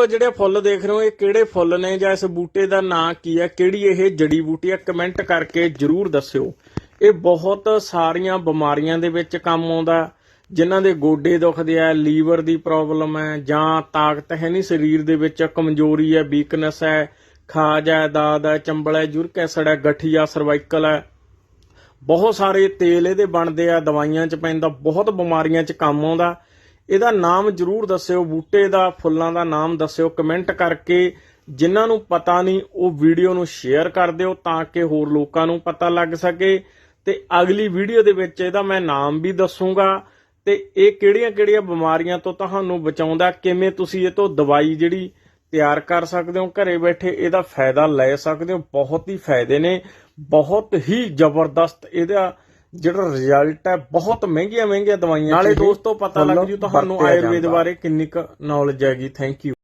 ਦੋਸਤੋ ਜਿਹੜੇ ਫੁੱਲ ਦੇਖ ਰਹੇ ਹੋ, ਇਹ ਕਿਹੜੇ ਫੁੱਲ ਨੇ ਜਾਂ ਇਸ ਬੂਟੇ ਦਾ ਨਾਂ ਕੀ ਹੈ, ਕਿਹੜੀ ਇਹ ਜੜੀ ਬੂਟੀ ਹੈ, ਕਮੈਂਟ ਕਰਕੇ ਜਰੂਰ ਦੱਸਿਓ। ਇਹ ਬਹੁਤ ਸਾਰੀਆਂ ਬਿਮਾਰੀਆਂ ਦੇ ਵਿੱਚ ਕੰਮ ਆਉਂਦਾ, ਜਿਨ੍ਹਾਂ ਦੇ ਗੋਡੇ ਦੁਖਦੇ ਆ, ਲੀਵਰ ਦੀ ਪ੍ਰੋਬਲਮ ਹੈ, ਜਾਂ ਤਾਕਤ ਹੈ ਨਹੀਂ, ਸਰੀਰ ਦੇ ਵਿੱਚ ਕਮਜ਼ੋਰੀ ਹੈ, ਵੀਕਨੈਸ ਹੈ, ਖਾਜ ਹੈ, ਦਾਦ ਹੈ, ਚੰਬਲ ਹੈ ਜੁਰਕ ਐਸਿਡ ਹੈ ਗਠੀਆ ਸਰਵਾਈਕਲ ਹੈ। ਬਹੁਤ ਸਾਰੇ ਤੇਲ ਇਹਦੇ ਬਣਦੇ ਆ, ਦਵਾਈਆਂ 'ਚ ਪੈਂਦਾ, ਬਹੁਤ ਬਿਮਾਰੀਆਂ 'ਚ ਕੰਮ ਆਉਂਦਾ। ਇਹਦਾ ਨਾਮ ਜਰੂਰ ਦੱਸਿਓ, ਬੂਟੇ ਦਾ, ਫੁੱਲਾਂ ਦਾ ਨਾਮ ਦੱਸਿਓ, ਕਮੈਂਟ ਕਰਕੇ ਜਿਨ੍ਹਾਂ ਨੂੰ ਪਤਾ ਨਹੀਂ, ਉਹ ਵੀਡੀਓ ਨੂੰ ਸ਼ੇਅਰ ਕਰ ਦਿਓ ਤਾਂ ਕਿ ਹੋਰ ਲੋਕਾਂ ਨੂੰ ਪਤਾ ਲੱਗ ਸਕੇ। ਤੇ ਅਗਲੀ ਵੀਡੀਓ ਦੇ ਵਿੱਚ ਇਹਦਾ ਮੈਂ ਨਾਮ ਵੀ ਦੱਸੂਗਾ। ਤੇ ਇਹ ਕਿਹੜੀਆਂ-ਕਿਹੜੀਆਂ ਬਿਮਾਰੀਆਂ ਤੋਂ ਤੁਹਾਨੂੰ ਬਚਾਉਂਦਾ, ਕਿਵੇਂ ਤੁਸੀਂ ਇਹ ਤੋਂ ਦਵਾਈ ਜਿਹੜੀ ਤਿਆਰ ਕਰ ਸਕਦੇ ਹੋ ਘਰੇ ਬੈਠੇ, ਇਹਦਾ ਫਾਇਦਾ ਲੈ ਸਕਦੇ ਹੋ? ਬਹੁਤ ਹੀ ਫਾਇਦੇ ਨੇ। ਬਹੁਤ ਹੀ ਜ਼ਬਰਦਸਤ ਇਹਦਾ ਜਿਹੜਾ ਰਿਜ਼ਲਟ ਹੈ ਬਹੁਤ ਮਹਿੰਗੀਆਂ ਮਹਿੰਗੀਆਂ ਦਵਾਈਆਂ ਨਾਲੇ ਦੋਸਤੋ ਪਤਾ ਲੱਗ ਜੂ ਤੁਹਾਨੂੰ ਆਯੁਰਵੇਦ ਬਾਰੇ ਕਿੰਨੀ ਕੁ ਨੌਲੇਜ ਹੈਗੀ। Thank you